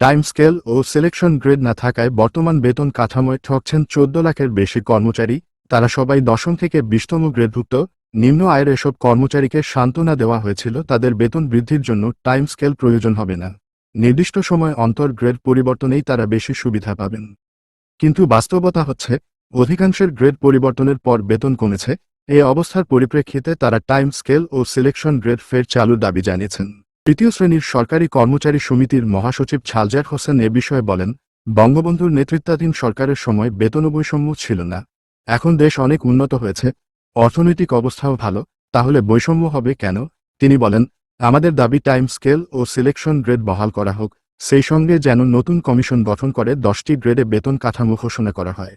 Time scale ও selection grade না থাকায় বর্তমান বেতন কাঠামোয় ঠকছেন চোদ্দ লাখের বেশি কর্মচারী। তারা সবাই দশম থেকে বিশতম গ্রেডভুক্ত। নিম্ন আয়ের এসব কর্মচারীকে সান্ত্বনা দেওয়া হয়েছিল, তাদের বেতন বৃদ্ধির জন্য টাইম স্কেল প্রয়োজন হবে না। নির্দিষ্ট সময় অন্তর গ্রেড পরিবর্তনেই তারা বেশি সুবিধা পাবেন। কিন্তু বাস্তবতা হচ্ছে, অধিকাংশের গ্রেড পরিবর্তনের পর বেতন কমেছে। এই অবস্থার পরিপ্রেক্ষিতে তারা টাইম স্কেল ও সিলেকশন গ্রেড ফের চালুর দাবি জানিয়েছেন। তৃতীয় শ্রেণির সরকারি কর্মচারী সমিতির মহাসচিব ছালজার হোসেন এ বিষয়ে বলেন, বঙ্গবন্ধুর নেতৃত্বাধীন সরকারের সময় বেতন বৈষম্য ছিল না। এখন দেশ অনেক উন্নত হয়েছে, অর্থনৈতিক অবস্থাও ভালো, তাহলে বৈষম্য হবে কেন? তিনি বলেন, আমাদের দাবি টাইম স্কেল ও সিলেকশন গ্রেড বহাল করা হোক, সেই সঙ্গে যেন নতুন কমিশন গঠন করে দশটি গ্রেডে বেতন কাঠামো ঘোষণা করা হয়।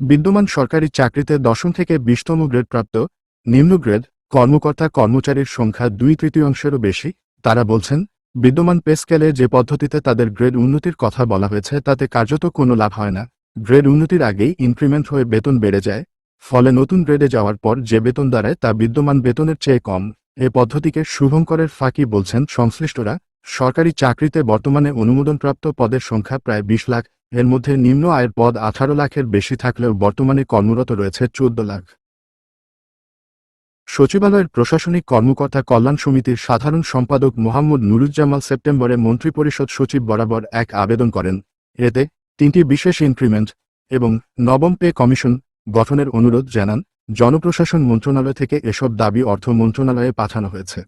বিদ্যমান সরকারি চাকরিতে দশম থেকে বিশতম গ্রেড প্রাপ্ত, নিম্ন গ্রেড কর্মকর্তা কর্মচারীর সংখ্যা দুই তৃতীয়াংশেরও বেশি, তারা বলছেন, বিদ্যমান পে স্কেলে যে পদ্ধতিতে তাদের গ্রেড উন্নতির কথা বলা হয়েছে তাতে কার্যত কোনো লাভ হয় না। গ্রেড উন্নতির আগেই ইনক্রিমেন্ট হয়ে বেতন বেড়ে যায়, ফলে নতুন গ্রেডে যাওয়ার পর যে বেতন দাঁড়ায় তা বিদ্যমান বেতনের চেয়ে কম। এ পদ্ধতিকে শুভঙ্করের ফাঁকি বলছেন সংশ্লিষ্টরা, সরকারি চাকরিতে বর্তমানে অনুমোদনপ্রাপ্ত পদের সংখ্যা প্রায় বিশ লাখ, এর মধ্যে নিম্ন আয়ের পদ আঠারো লাখের বেশি থাকলেও বর্তমানে কর্মরত রয়েছে চোদ্দ লাখ। সচিবালয়ের প্রশাসনিক কর্মকর্তা কল্যাণ সমিতির সাধারণ সম্পাদক মোহাম্মদ নুরুজ্জামাল সেপ্টেম্বরে মন্ত্রিপরিষদ সচিব বরাবর এক আবেদন করেন। এতে তিনটি বিশেষ ইনক্রিমেন্ট এবং নবম পে কমিশন গঠনের অনুরোধ জানান। জনপ্রশাসন মন্ত্রণালয় থেকে এসব দাবি অর্থ মন্ত্রণালয়ে পাঠানো হয়েছে।